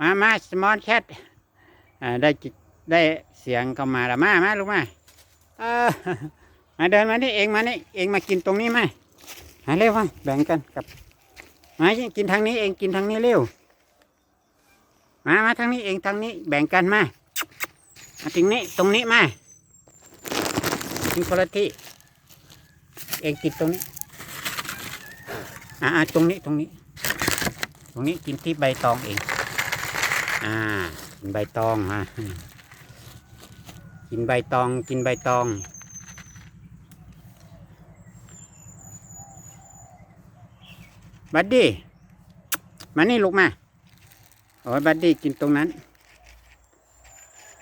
มามาสมอลแคทอ่าได้จิได้เสียงเข้ามาล้วมามาลูกมาเออมาเดินมานี่เองมานี่เองมากินตรงนี้ไหมหาเร็วมาแบ่งกันกับมากินทางนี้เองกินทางนี้เร็วมามาทางนี้เองทางนี้แบ่งกันมามาตรงนี้ตรงนี้มากินคนละที่เองกินตรงนี้อ่าตรงนี้ตรงนี้ ตรงนี้กินที่ใบตองเอง อ่ากินใบตองอะกินใบตองกินใบตองบัดดี้มานี่ลูกมาโอ้ยบัดดี้กินตรงนั้น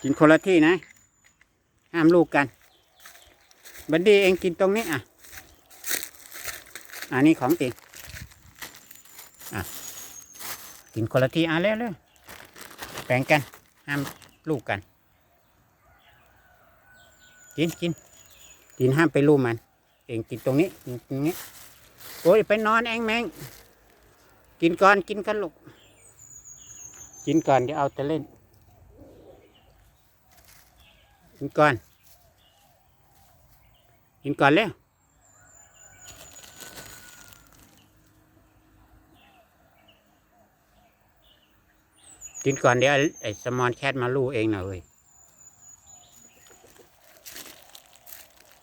กินคนละที่นะห้ามลูกกัน บัดดี้เองกินตรงนี้อะอันนี้ของเองกินคนละที่อะเร็วเร็ว บ่งกันห้ามลูกกัน กินกินกินห้ามไปลูกมัน เองกินตรงนี้กินตรงนี้โอ้ยไปนอนเองแมงกินก่อนกินกันลูกกินก่อนเดี๋ยวเอาแต่เล่น กินก่อน กินก่อนเร็ว กินก่อนเดี๋ยวไอ้สมอนแคทมาลู่เองหน่อย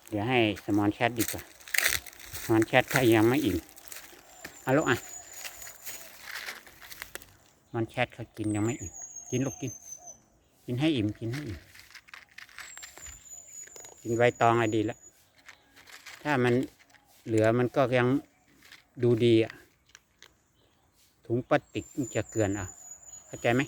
เดี๋ยวให้สมอนแคทดีกว่าสมอนแคทถ้ายังไม่อิ่มเอาลูกอะสมอนแคทเขากินยังไม่อิ่มกินลูกกิน กินให้อิ่มกินให้อิ่มกินใบตองอะไรดีแล้วถ้ามันเหลือมันก็ยังดูดีอะถุงพลาสติกมันจะเกลือนอะ เข้าใจไหม